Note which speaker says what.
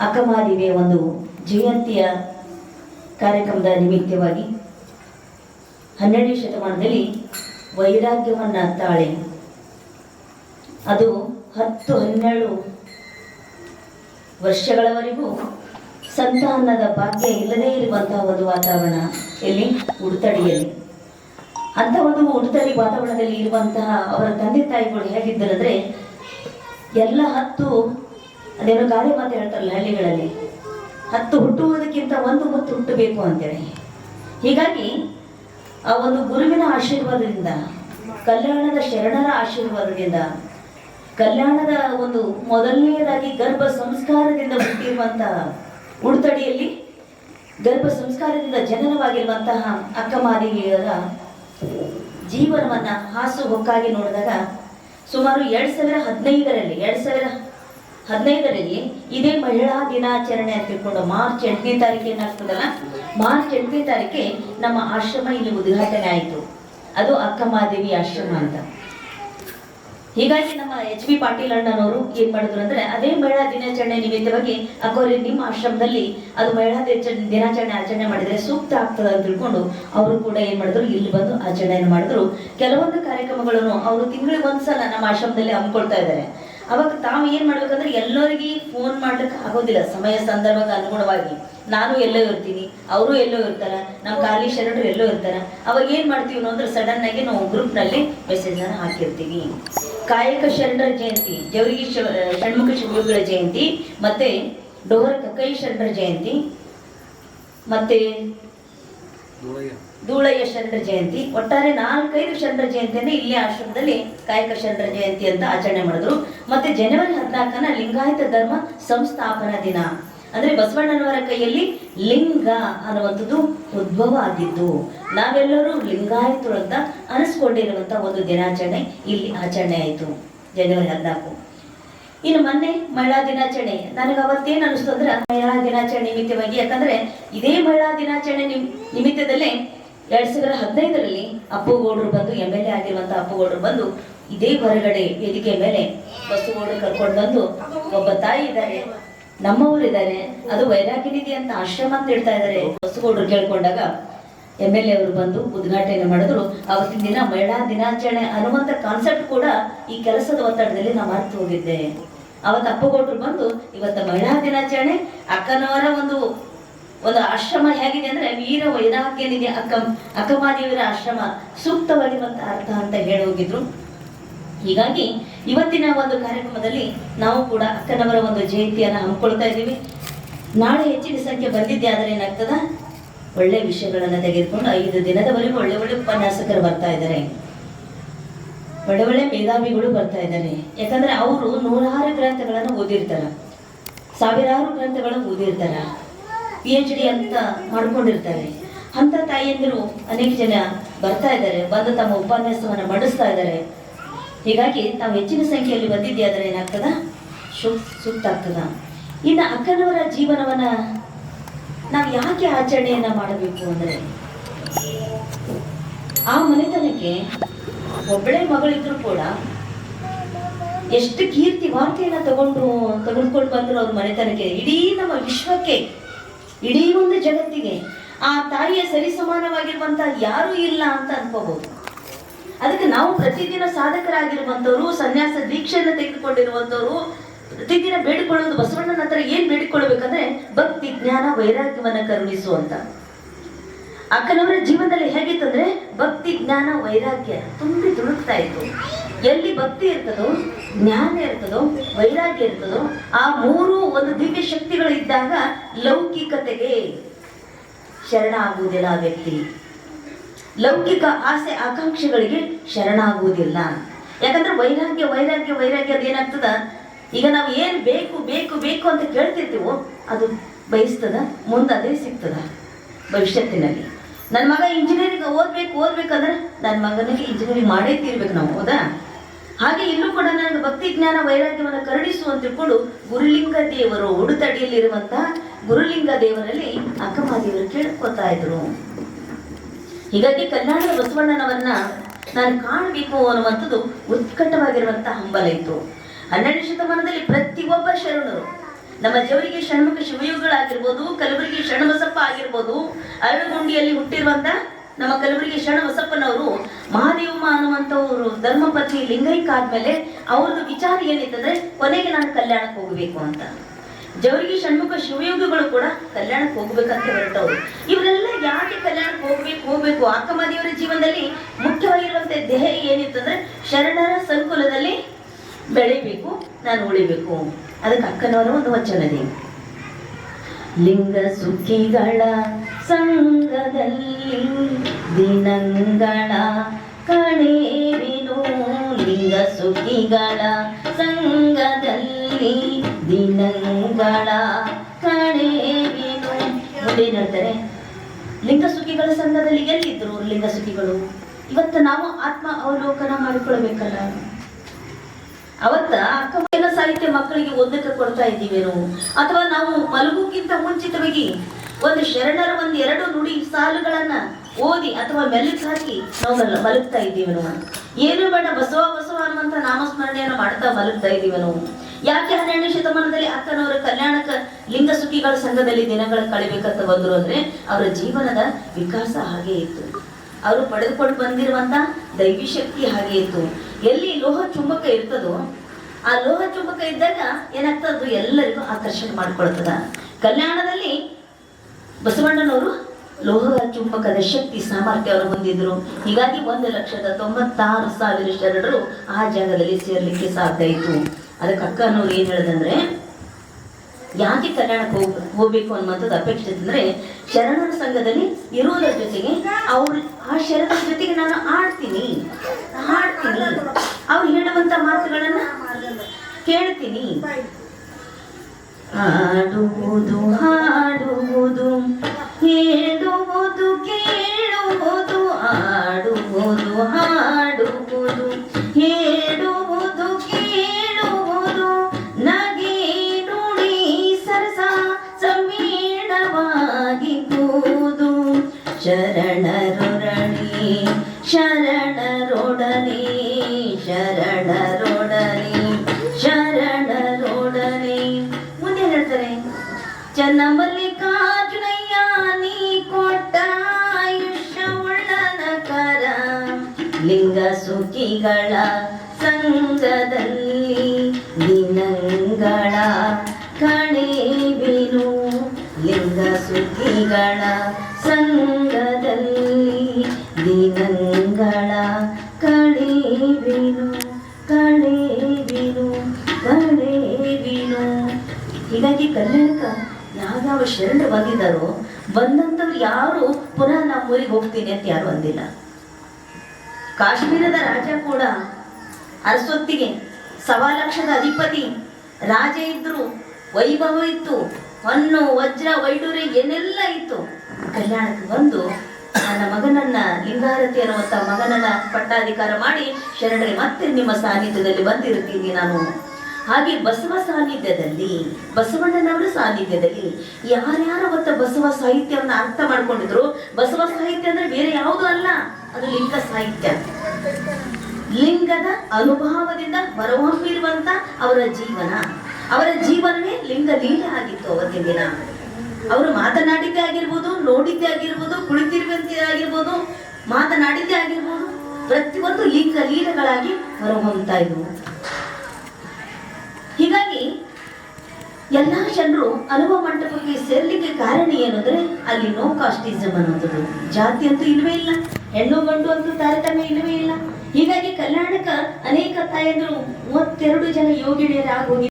Speaker 1: ಅಕ್ಕಮಾದಿಗೆ ಒಂದು ಜಯಂತಿಯ ಕಾರ್ಯಕ್ರಮದ ನಿಮಿತ್ತವಾಗಿ ಹನ್ನೆರಡನೇ ಶತಮಾನದಲ್ಲಿ ವೈರಾಗ್ಯವನ್ನು ತಾಳೆ. ಅದು ಹತ್ತು ಹನ್ನೆರಡು ವರ್ಷಗಳವರೆಗೂ ಸಂತಾನದ ಭಾಗ್ಯ ಇಲ್ಲದೇ ಇರುವಂತಹ ಒಂದು ವಾತಾವರಣ ಎಲ್ಲಿ ಉಡುತಡಿಯಲ್ಲಿ. ಅಂತ ಒಂದು ಉಡುತಡಿ ವಾತಾವರಣದಲ್ಲಿ ಇರುವಂತಹ ಅವರ ತಂದೆ ತಾಯಿಗಳು ಹೇಗಿದ್ದರಂದ್ರೆ ಎಲ್ಲ ಹತ್ತು ಅದೇನೋ ಗಾದೆ ಮಾತು ಹೇಳ್ತಾರಲ್ಲ ಹಳ್ಳಿಗಳಲ್ಲಿ. ಹತ್ತು ಹುಟ್ಟುವುದಕ್ಕಿಂತ ಒಂದು ಮತ್ತು ಹುಟ್ಟಬೇಕು ಅಂತೇಳಿ. ಹೀಗಾಗಿ ಆ ಒಂದು ಗುರುವಿನ ಆಶೀರ್ವಾದದಿಂದ, ಕಲ್ಯಾಣದ ಶರಣರ ಆಶೀರ್ವಾದದಿಂದ, ಕಲ್ಯಾಣದ ಒಂದು ಮೊದಲನೆಯದಾಗಿ ಗರ್ಭ ಸಂಸ್ಕಾರದಿಂದ ಹುಟ್ಟಿರುವಂತಹ ಉಡುತಡಿಯಲ್ಲಿ ಗರ್ಭ ಸಂಸ್ಕಾರದಿಂದ ಜನನವಾಗಿರುವಂತಹ ಅಕ್ಕಮಾದಿಗೆಯರ ಜೀವನವನ್ನ ಹಾಸು ಹೊಕ್ಕಾಗಿ ನೋಡಿದಾಗ ಸುಮಾರು ಎರಡ್ ಸಾವಿರ ಹದಿನೈದರಲ್ಲಿ, ಎರಡ್ ಸಾವಿರ ಹದಿನೈದರಲ್ಲಿ ಇದೇ ಮಹಿಳಾ ದಿನಾಚರಣೆ ಅಂತ ತಿಳ್ಕೊಂಡು ಮಾರ್ಚ್ ಎಂಟನೇ ತಾರೀಕು ಏನಾಗ್ತದಲ್ಲ? ಮಾರ್ಚ್ ಎಂಟನೇ ತಾರೀಕೆ ನಮ್ಮ ಆಶ್ರಮ ಇಲ್ಲಿ ಉದ್ಘಾಟನೆ ಆಯಿತು. ಅದು ಅಕ್ಕಮಾದೇವಿ ಆಶ್ರಮ ಅಂತ. ಹೀಗಾಗಿ ನಮ್ಮ ಎಚ್ ಬಿ ಪಾಟೀಲ್ ಅಣ್ಣನವರು ಏನ್ ಮಾಡಿದ್ರು ಅಂದ್ರೆ ಅದೇ ಮಹಿಳಾ ದಿನಾಚರಣೆ ನಿಮಿತ್ತವಾಗಿ ಅಕ್ಕೋರಿ ನಿಮ್ಮ ಆಶ್ರಮದಲ್ಲಿ ಅದು ಮಹಿಳಾ ದಿನಾಚರಣೆ ಆಚರಣೆ ಮಾಡಿದ್ರೆ ಸೂಕ್ತ ಆಗ್ತದೆ ಅಂತ ತಿಳ್ಕೊಂಡು ಅವರು ಕೂಡ ಏನ್ ಮಾಡಿದ್ರು, ಇಲ್ಲಿ ಬಂದು ಆಚರಣೆಯನ್ನು ಮಾಡಿದ್ರು. ಕೆಲವೊಂದು ಕಾರ್ಯಕ್ರಮಗಳನ್ನು ಅವರು ತಿಂಗಳಿಗೆ ಒಂದ್ಸಲ ನಮ್ಮ ಆಶ್ರಮದಲ್ಲಿ ಹಮ್ಮಿಕೊಳ್ತಾ ಇದ್ದಾರೆ. ಅವಾಗ ತಾವು ಏನ್ ಮಾಡ್ಬೇಕಂದ್ರೆ ಎಲ್ಲರಿಗೆ ಫೋನ್ ಮಾಡ್ಲಿಕ್ಕೆ ಆಗೋದಿಲ್ಲ. ಸಮಯ ಸಂದರ್ಭಕ್ಕೆ ಅನುಗುಣವಾಗಿ. ನಾನು ಎಲ್ಲೋ ಇರ್ತೀನಿ, ಅವರು ಎಲ್ಲೋ ಇರ್ತಾರ ನಮ್ಮ ಖಾಲಿ ಶರಣರು ಎಲ್ಲೋ ಇರ್ತಾರ. ಅವಾಗ ಏನ್ ಮಾಡ್ತೀವಿ ಅಂದ್ರೆ ಸಡನ್ ಆಗಿ ನಾವು ಗ್ರೂಪ್ನಲ್ಲಿ ಮೆಸೇಜ್ ಅನ್ನ ಹಾಕಿರ್ತೀವಿ. ಕಾಯಕ ಶರಣರ ಜಯಂತಿ, ಜವರಿಗೆ ಷಣ್ಮುಖ ಶಿವಗಳ ಜಯಂತಿ, ಮತ್ತೆ ಡೋರ ಕಕ್ಕೈ ಶರಣರ ಜಯಂತಿ, ಮತ್ತೆ ಧೂಳಯ್ಯ ಶರಣರ ಜಯಂತಿ. ಒಟ್ಟಾರೆ ನಾಲ್ಕೈದು ಶರಣರ ಜಯಂತಿಯನ್ನು ಇಲ್ಲಿ ಆಶ್ರಮದಲ್ಲಿ ಕಾಯಕ ಶರಣರ ಜಯಂತಿ ಅಂತ ಆಚರಣೆ ಮಾಡಿದ್ರು. ಮತ್ತೆ ಜನವರಿ ಹದಿನಾಲ್ಕನ ಲಿಂಗಾಯತ ಧರ್ಮ ಸಂಸ್ಥಾಪನಾ ದಿನ. ಅಂದ್ರೆ ಬಸವಣ್ಣನವರ ಕೈಯಲ್ಲಿ ಲಿಂಗ ಅನ್ನುವಂಥದ್ದು ಉದ್ಭವ ಆಗಿದ್ದು ನಾವೆಲ್ಲರೂ ಲಿಂಗಾಯತರು ಅಂತ ಅನಿಸ್ಕೊಂಡಿರುವಂತ ಒಂದು ದಿನಾಚರಣೆ ಇಲ್ಲಿ ಆಚರಣೆ ಆಯಿತು, ಜನವರಿ ಹದಿನಾಲ್ಕು. ಇನ್ನು ಮೊನ್ನೆ ಮಹಿಳಾ ದಿನಾಚರಣೆ. ನನಗೆ ಅವತ್ತೇನು ಅನಿಸ್ತು ಅಂದ್ರೆ ಮಹಿಳಾ ದಿನಾಚರಣೆ ನಿಮಿತ್ತವಾಗಿ. ಯಾಕಂದ್ರೆ ಇದೇ ಮಹಿಳಾ ದಿನಾಚರಣೆ ನಿಮ್ ನಿಮಿತ್ತದಲ್ಲೇ ಎರಡ್ ಸಾವಿರದ ಹದಿನೈದರಲ್ಲಿ ಅಪ್ಪುಗೌಡರು ಬಂದು ಎಂ ಎಲ್ ಎ ಆಗಿರುವಂತ ಅಪ್ಪುಗೌಡರು ಬಂದು ಇದೇ ಹೊರಗಡೆ ವೇದಿಕೆ ಮೇಲೆ ಬಸ್ಸುಗೌಡರು ಕರ್ಕೊಂಡು ಬಂದು ಒಬ್ಬ ತಾಯಿ ಇದ್ದಾರೆ. ನಮ್ಮವರಿದ್ದಾರೆ. ಅದು ವೈರಾಗ್ಯನಿಧಿ ಅಂತ ಆಶ್ರಮ ಅಂತ ಹೇಳ್ತಾ ಇದ್ದಾರೆ. ಬಸ್ಸುಗೌಡರು ಕೇಳ್ಕೊಂಡಾಗ ಎಂ ಎಲ್ ಎ ಅವರು ಬಂದು ಉದ್ಘಾಟನೆ ಮಾಡಿದ್ರು. ಅವತ್ತಿನ ದಿನ ಮಹಿಳಾ ದಿನಾಚರಣೆ ಅನ್ನುವಂಥ ಕಾನ್ಸೆಪ್ಟ್ ಕೂಡ ಈ ಕೆಲಸದ ಒತ್ತಡದಲ್ಲಿ ನಾವು ಮರೆತು ಹೋಗಿದ್ದೆ. ಅವತ್ತು ಅಪ್ಪಗೌಡರು ಬಂದು ಇವತ್ತು ಮಹಿಳಾ ದಿನಾಚರಣೆ, ಅಕ್ಕನವರ ಒಂದು ಒಂದು ಆಶ್ರಮ ಹೇಗಿದೆ ಅಂದ್ರೆ ವೀರ ವೈದಾಕ್ಯನಿಗೆ ಅಕ್ಕ ಅಕ್ಕಮಾದೇವಿಯರ ಆಶ್ರಮ ಸೂಕ್ತವಾಗಿರುವಂತ ಅರ್ಥ ಅಂತ ಹೇಳಿ ಹೋಗಿದ್ರು. ಹೀಗಾಗಿ ಇವತ್ತಿನ ಒಂದು ಕಾರ್ಯಕ್ರಮದಲ್ಲಿ ನಾವು ಕೂಡ ಅಕ್ಕನವರ ಒಂದು ಜಯಂತಿಯನ್ನು ಹಮ್ಮಿಕೊಳ್ತಾ ಇದ್ದೀವಿ. ನಾಳೆ ಹೆಚ್ಚಿನ ಸಂಖ್ಯೆ ಬಂದಿದ್ದೆ ಆದರೆ ಏನಾಗ್ತದ? ಒಳ್ಳೆ ವಿಷಯಗಳನ್ನು ತೆಗೆದುಕೊಂಡು ಐದು ದಿನದವರೆಗೂ ಒಳ್ಳೆ ಒಳ್ಳೆ ಉಪನ್ಯಾಸಕರು ಬರ್ತಾ ಇದ್ದಾರೆ. ಒಳ್ಳೆ ಒಳ್ಳೆ ಮೇಧಾವಿಗಳು ಬರ್ತಾ ಇದ್ದಾರೆ. ಯಾಕಂದ್ರೆ ಅವರು ನೂರಾರು ಗ್ರಂಥಗಳನ್ನು ಓದಿರ್ತಾರ. ಸಾವಿರಾರು ಗ್ರಂಥಗಳನ್ನು ಓದಿರ್ತಾರ. ಪಿ ಎಚ್ ಡಿ ಅಂತ ಮಾಡ್ಕೊಂಡಿರ್ತಾರೆ. ಅಂತ ತಾಯಿಯಂದಿರು ಅನೇಕ ಜನ ಬರ್ತಾ ಇದ್ದಾರೆ, ಬಂದು ತಮ್ಮ ಉಪನ್ಯಾಸವನ್ನು ಮಂಡಿಸ್ತಾ ಇದ್ದಾರೆ. ಹೀಗಾಗಿ ತಾವು ಹೆಚ್ಚಿನ ಸಂಖ್ಯೆಯಲ್ಲಿ ಬಂದಿದ್ದೆ ಆದರೆ ಏನಾಗ್ತದ? ಸೂಕ್ತ ಆಗ್ತದ ಇನ್ನು ಅಕ್ಕನವರ ಜೀವನವನ್ನ ನಾವು ಯಾಕೆ ಆಚರಣೆಯನ್ನ ಮಾಡಬೇಕು ಅಂದ್ರೆ, ಆ ಮನೆತನಕ್ಕೆ ಒಬ್ಬಳೇ ಮಗಳಿದ್ರು ಕೂಡ ಎಷ್ಟು ಕೀರ್ತಿ ವಾರ್ತೆಯನ್ನ ತಗೊಂಡು ತೆಗೆದುಕೊಂಡು ಬಂದ್ರು ಅವ್ರ ಮನೆತನಕ್ಕೆ. ಇಡೀ ನಮ್ಮ ವಿಶ್ವಕ್ಕೆ ಇಡೀ ಒಂದು ಜಗತ್ತಿಗೆ ಆ ತಾಯಿಯ ಸರಿಸಮಾನವಾಗಿರುವಂತ ಯಾರೂ ಇಲ್ಲ ಅಂತ ಅನ್ಕೋಬಹುದು. ಅದಕ್ಕೆ ನಾವು ಪ್ರತಿದಿನ ಸಾಧಕರಾಗಿರುವಂತವರು ಸನ್ಯಾಸ ದೀಕ್ಷೆಯನ್ನು ತೆಗೆದುಕೊಂಡಿರುವಂತವರು ಪ್ರತಿದಿನ ಬೇಡಿಕೊಳ್ಳೋದು ಬಸವಣ್ಣನ ಹತ್ರ ಏನ್ ಬೇಡಿಕೊಳ್ಬೇಕಂದ್ರೆ ಭಕ್ತಿ, ಜ್ಞಾನ, ವೈರಾಗ್ಯವನ್ನ ಕರುಣಿಸು ಅಂತ ಅಕ್ಕನವರ ಜೀವನದಲ್ಲಿ ಹೇಗಿತ್ತಂದ್ರೆ ಭಕ್ತಿ, ಜ್ಞಾನ, ವೈರಾಗ್ಯ ತುಂಬಿ ತುಳುಕ್ತಾ ಇತ್ತು. ಎಲ್ಲಿ ಭಕ್ತಿ ಇರ್ತದೋ, ಜ್ಞಾನ ಇರ್ತದೋ, ವೈರಾಗ್ಯ ಇರ್ತದೋ, ಆ ಮೂರು ಒಂದು ದಿವ್ಯ ಶಕ್ತಿಗಳು ಇದ್ದಾಗ ಲೌಕಿಕತೆಗೆ ಶರಣ ಆಗುವುದಿಲ್ಲ ಆ ವ್ಯಕ್ತಿ. ಲೌಕಿಕ ಆಸೆ, ಆಕಾಂಕ್ಷೆಗಳಿಗೆ ಶರಣ ಆಗುವುದಿಲ್ಲ ಯಾಕಂದ್ರೆ ವೈರಾಗ್ಯ ವೈರಾಗ್ಯ ವೈರಾಗ್ಯ ಅದೇನಾಗ್ತದ ಈಗ ನಾವು ಏನು ಬೇಕು ಬೇಕು ಬೇಕು ಅಂತ ಕೇಳ್ತಿರ್ತೀವೋ, ಅದು ಬಯಸ್ತದ, ಮುಂದೆ ಸಿಗ್ತದ ಭವಿಷ್ಯತ್ತಿನಲ್ಲಿ. ನನ್ನ ಮಗ ಇಂಜಿನಿಯರಿಂಗ್ ಓದ್ಬೇಕು, ಓದ್ಬೇಕಂದ್ರೆ ನನ್ನ ಮಗನಿಗೆ ಇಂಜಿನಿಯರಿಂಗ್ ಮಾಡೇ ತೀರ್ಬೇಕು ನಾವು, ಹೌದಾ? ಹಾಗೆ ಇಲ್ಲೂ ಕೂಡ ನನಗೆ ಭಕ್ತಿ ಜ್ಞಾನ ವೈರಾಗ್ಯವನ್ನು ಕರುಣಿಸು ಅಂತ ತಿಳ್ಕೊಂಡು ಗುರುಲಿಂಗ ದೇವರು ಉಡುತಡಿಯಲ್ಲಿರುವಂತಹ ಗುರುಲಿಂಗ ದೇವರಲ್ಲಿ ಅಕ್ಕಮಹಾದೇವರು ಕೇಳ್ಕೊತಾ ಇದ್ರು. ಹೀಗಾಗಿ ಕಲ್ಯಾಣ ಬಸವಣ್ಣನವನ್ನ ನಾನು ಕಾಣಬೇಕು ಅನ್ನುವಂಥದ್ದು ಉತ್ಕಟವಾಗಿರುವಂತಹ ಹಂಬಲ ಇತ್ತು. ಹನ್ನೆರಡನೇ ಶತಮಾನದಲ್ಲಿ ಪ್ರತಿಯೊಬ್ಬ ಶರಣರು ನಮ್ಮ ಜವರಿಗೆ ಷಣ್ಮುಖ ಶಿವಯೋಗಗಳಾಗಿರ್ಬೋದು, ಕಲಬುರಗಿ ಶರಣಬಸಪ್ಪ ಆಗಿರ್ಬೋದು, ಅರಳಗುಂಡಿಯಲ್ಲಿ ಹುಟ್ಟಿರುವಂತ ನಮ್ಮ ಕಲಬುರಗಿ ಶರಣಬಸಪ್ಪನವರು ಮಹಾದೇವಮ್ಮ ಅನ್ನುವಂಥವ್ರು ಧರ್ಮಪತ್ನಿ ಲಿಂಗೈಕ್ ಆದ್ಮೇಲೆ ಅವ್ರದ್ದು ವಿಚಾರ ಏನಿತ್ತಂದ್ರೆ, ಕೊನೆಗೆ ನಾನು ಕಲ್ಯಾಣಕ್ಕೆ ಹೋಗಬೇಕು ಅಂತ. ಜವರಿಗೆ ಷಣ್ಮುಖ ಶಿವಯೋಗಿಗಳು ಕೂಡ ಕಲ್ಯಾಣಕ್ಕೆ ಹೋಗ್ಬೇಕಂತ ಹೊರಟವರು. ಇವರೆಲ್ಲ ಯಾಕೆ ಕಲ್ಯಾಣಕ್ಕೆ ಹೋಗ್ಬೇಕು ಹೋಗ್ಬೇಕು? ಅಕ್ಕಮದಿಯವರ ಜೀವನದಲ್ಲಿ ಮುಖ್ಯವಾಗಿರುವಂತೆ ದೇಹ ಏನಿತ್ತಂದ್ರೆ, ಶರಣರ ಸಂಕುಲದಲ್ಲಿ ಬೆಳಿಬೇಕು, ನಾನು ಉಳಿಬೇಕು. ಅದಕ್ಕೆ ಅಕ್ಕನವರು ಒಂದು ವಚನದಿ ಲಿಂಗ ಸುಖಿಗಳ ಸಂಘದಲ್ಲಿ ದಿನಂಗಳ ಕಣೇವಿನು. ಲಿಂಗ ಸುಖಿಗಳ ಸಂಘದಲ್ಲಿ ದಿನಂಗಳ ಕಣೇವಿನು. ನೋಡಿ ಹೇಳ್ತಾರೆ, ಲಿಂಗ ಸುಖಿಗಳ ಸಂಘದಲ್ಲಿ ಎಲ್ಲಿದ್ರು ಲಿಂಗ ಸುಖಿಗಳು? ಇವತ್ತು ನಾವು ಆತ್ಮ ಅವಲೋಕನ ಮಾಡಿಕೊಳ್ಬೇಕಲ್ಲ ಅವತ್ತ ಅಕ್ಕಮಕ್ಕಳ ಸಾಹಿತ್ಯ ಮಕ್ಕಳಿಗೆ ಓದಕ್ಕೆ ಕೊಡ್ತಾ ಇದ್ದೀವೇನೋ ಅಥವಾ ನಾವು ಮಲಗುಕ್ಕಿಂತ ಮುಂಚಿತವಾಗಿ ಒಂದು ಶರಣರ ಒಂದು ಎರಡು ನುಡಿ ಸಾಲುಗಳನ್ನ ಓದಿ ಅಥವಾ ಮೆಲುಕು ಹಾಕಿ ನಾವು ಮಲ- ಮಲಗ್ತಾ ನಾವು. ಏನು ಬೇಡ, ಬಸವ ಬಸವ ಅನ್ನುವಂತ ನಾಮಸ್ಮರಣೆಯನ್ನು ಮಾಡ್ತಾ ಮಲಗ್ತಾ ಇದ್ದೀವೇನೋ ಯಾಕೆ ಹನ್ನೆರಡನೇ ಶತಮಾನದಲ್ಲಿ ಅಕ್ಕನವರ ಕಲ್ಯಾಣಕ ಲಿಂಗ ಸುಖಿಗಳ ಸಂಘದಲ್ಲಿ ದಿನಗಳ ಕಳಿಬೇಕಂತ ಬಂದರು ಅಂದ್ರೆ ಅವರ ಜೀವನದ ವಿಕಾಸ ಹಾಗೆ ಇತ್ತು. ಅವರು ಪಡೆದುಕೊಂಡು ಬಂದಿರುವಂತ ದೈವಿ ಶಕ್ತಿ ಹಾಗೆ ಇತ್ತು. ಎಲ್ಲಿ ಲೋಹ ಚುಂಬಕ ಇರ್ತದೋ ಆ ಲೋಹ ಚುಂಬಕ ಇದ್ದಾಗ ಏನಾಗ್ತದೆ? ಅದು ಎಲ್ಲರಿಗೂ ಆಕರ್ಷಣೆ ಮಾಡ್ಕೊಳ್ತದ. ಕಲ್ಯಾಣದಲ್ಲಿ ಬಸವಣ್ಣನವರು ಲೋಹ ಚುಂಬಕದ ಶಕ್ತಿ, ಸಾಮರ್ಥ್ಯವನ್ನು ಹೊಂದಿದ್ರು. ಹೀಗಾಗಿ ಒಂದು ಲಕ್ಷದ ತೊಂಬತ್ತಾರು ಸಾವಿರ ಶರಣರು ಆ ಜಾಗದಲ್ಲಿ ಸೇರ್ಲಿಕ್ಕೆ ಸಾಧ್ಯ ಇತ್ತು. ಅದಕ್ಕೆ ಅಕ್ಕ ಅನ್ನೋರು ಏನ್ ಹೇಳದಂದ್ರೆ, ಯಾಕೆ ಕಲ್ಯಾಣಕ್ಕೆ ಹೋಗ್, ಹೋಗ್ಬೇಕು ಅನ್ನುವಂಥದ್ದು ಅಪೇಕ್ಷೆ ಅಂದ್ರೆ ಶರಣರ ಸಂಘದಲ್ಲಿ ಇರುವುದರ ಜೊತೆಗೆ ಅವ್ರ, ಆ ಶರಣರ ಜೊತೆಗೆ ನಾನು ಆಡ್ತೀನಿ. ಹಾಡ್ತೀನಿ ಅವ್ರು ಹೇಳುವಂತ ಮಾತುಗಳನ್ನ ಕೇಳ್ತೀನಿ. ಆಡುವುದು ಹಾಡುವುದು, ಹೇಳುವುದು, ಕೇಳುವುದು ಆಡುವುದು ಹಾಡುವುದು, ಹೇಳುವುದು, ಕೇಳುವುದು, ನಗೆ ನುಡಿ ಸರಸ ಸಮೀಣವಾಗಿ ಕೂದು. ಶರಣರೊರಣಿ ಶರಣರೊಡನೆ ಶರಣರೊಡನೆ ಸುಖಿಗಳ ಸಂಘದಲ್ಲಿ ದಿನಂಗಳ ಕಣಿವಿನು ಲಿಂಗ ಸುಖಿಗಳ ಸಂಘದಲ್ಲಿ ದಿನಂಗಳ ಕಣಿವಿನು ಕಣಿವಿನು ಕಣಿವಿನು ಹೀಗಾಗಿ ಕಲ್ಯಾಣಕ ಯಾವ್ಯಾವ ಶರಣವಾಗಿದ್ದಾರೋ ಬಂದಂಥವ್ರು ಯಾರು ಪುನಃ ನಮ್ಮ ಊರಿಗೆ ಹೋಗ್ತೀನಿ ಅಂತ ಯಾರು ಅಂದಿಲ್ಲ. ಕಾಶ್ಮೀರದ ರಾಜ ಕೂಡ ಅರಸೊತ್ತಿಗೆ ಸವಾ ಲಕ್ಷದ ಅಧಿಪತಿ. ರಾಜ ಇದ್ರು ವೈಭವ ಇತ್ತು. ಹೊನ್ನು ವಜ್ರ ವೈಡೂರಿ ಏನೆಲ್ಲ ಇತ್ತು. ಕಲ್ಯಾಣಕ್ಕೆ ಬಂದು ನನ್ನ ಮಗನನ್ನ ಲಿಂಗಾರತಿ ಅನ್ನುವಂಥ ಮಗನನ್ನ ಪಟ್ಟಾಧಿಕಾರ ಮಾಡಿ ಶರಣರಿಗೆ ಮತ್ತೆ ನಿಮ್ಮ ಸಾನ್ನಿಧ್ಯದಲ್ಲಿ ಬಂದಿರುತ್ತೀನಿ ನಾನು. ಹಾಗೆ ಬಸವ ಸಾನ್ನಿಧ್ಯದಲ್ಲಿ, ಬಸವಣ್ಣನವರ ಸಾನ್ನಿಧ್ಯದಲ್ಲಿ ಯಾರ್ಯಾರ ಅವತ್ತ ಬಸವ ಸಾಹಿತ್ಯವನ್ನು ಅರ್ಥ ಮಾಡ್ಕೊಂಡಿದ್ರು? ಬಸವ ಸಾಹಿತ್ಯ ಅಂದ್ರೆ ಬೇರೆ ಯಾವುದು ಅಲ್ಲ. ಅದು ಲಿಂಗ ಸಾಹಿತ್ಯ. ಲಿಂಗದ ಅನುಭವದಿಂದ ಹೊರಹೊಮ್ಮಿರುವಂತ ಅವರ ಜೀವನ. ಅವರ ಜೀವನವೇ ಲಿಂಗ ಲೀಲೆ ಆಗಿತ್ತು ಅವತ್ತಿನ ದಿನ. ಅವರು ಮಾತನಾಡಿದ್ದೇ ಆಗಿರ್ಬೋದು, ನೋಡಿದ್ದೇ ಆಗಿರ್ಬೋದು, ಕುಳಿತಿರುವಂತೆ ಆಗಿರ್ಬೋದು, ಮಾತನಾಡಿದ್ದೇ ಆಗಿರ್ಬೋದು, ಪ್ರತಿಯೊಂದು ಲಿಂಗ ಲೀಲೆಗಳಾಗಿ ಹೊರಹೊಮ್ತಾ ಇದ್ವು ಹೀಗಾಗಿ ಎಲ್ಲಾ ಜನರು ಅನುಭವ ಮಂಟಪಕ್ಕೆ ಸೇರ್ಲಿಕ್ಕೆ ಕಾರಣ ಏನಂದ್ರೆ ಅಲ್ಲಿ ನೋ ಕಾಸ್ಟಿಸಮ್ ಅನ್ನೋದು ಜಾತಿ ಅಂತೂ ಇಲ್ವೇ ಇಲ್ಲ. ಹೆಣ್ಣು ಗಂಡು ಅಂತೂ ತಾರತಮ್ಯ ಇಲ್ಲವೇ ಇಲ್ಲ. ಹೀಗಾಗಿ ಕಲ್ಯಾಣಕ ಅನೇಕ ತಾಯಂದರು ಮೂವತ್ತೆರಡು ಜನ ಯೋಗಿಣಿಯರಾಗಿ ಹೋಗಿ